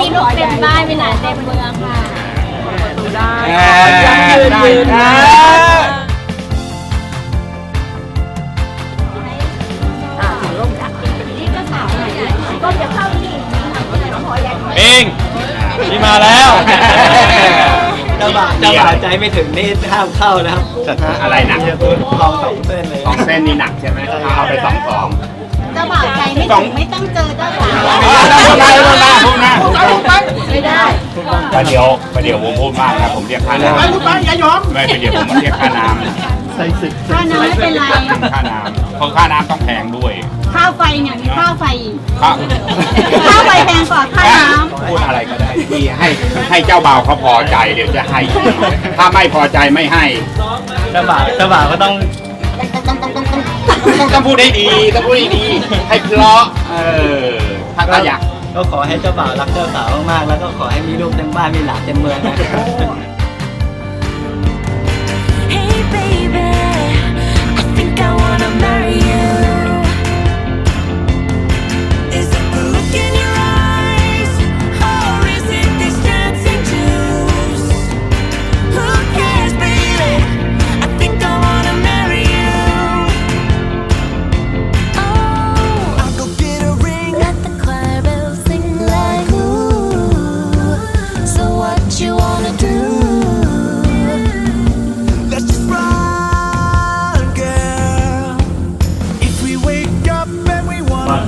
ตอนนี้ลูกเต็มบ้านไปหลานเต็มเมืองค่ะ ยังยืนยืนนะนี่ก็สาวหน่อยก็จะเข้าที่ปิงพี่มาแล้วเจ้าบ่าวเจ้าบ่าวใจไม่ถึงนี่ห้ามเข้านะครับอะไรหนักลองสองเส้นเลยสองเส้นนี่หนักใช่ไหมเอาไปสองสอง เจ้าบ่าวใจไม่ถึงไม่ต้องเจอเจ้าสาว ประเดี๋ยวประเดี๋ยวผมพูดมากนะผมเรียกค่าน้ำไม่ประเดี๋ยวผมมาเรียกค่าน้ำนะค่าน้ำไม่เป็นไรค่าน้ำเพราะค่าน้ำต้องแพงด้วยค่าไฟเนี่ยมีค่าไฟอีกค่าค่าไฟแพงกว่าค่าน้พูดอะไรก็ได้ที่ให้ให้เจ้าบ่าวเขาพอใจเดี๋ยวจะให้ ถ้าไม่พอใจไม่ให้เจ้าบ่าวเจ้าบ่าวก็ต้องต้องต้องพูดให้ดีต้องพูดให้ดี ให้เพราะเออถ้าถ้าอยาก ก็ขอให้เจ้าบ่าวรักเจ้าสาวมากๆแล้วก็ขอให้มีลูกเต็มบ้านมีหลานเต็มเมืองนะ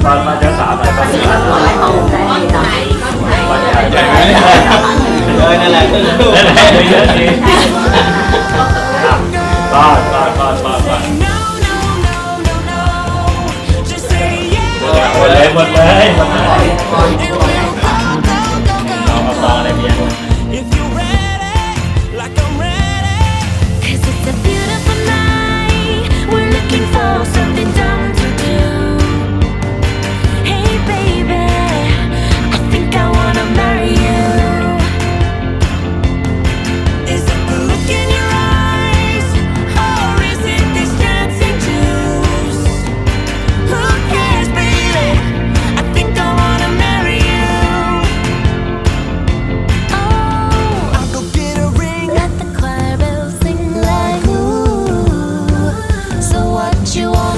ตอนมาเจ้าสาวหน่อยตอนนี้ก็ตัวให้ตรงใจนะวันใหญ่ใหญ่เลยนั่นแหละนั่นแหละเยอะจริงตอนตอนตอนตอนตอนหมดเลยหมดเลยเอาเอาซองอะไรเมีย you want.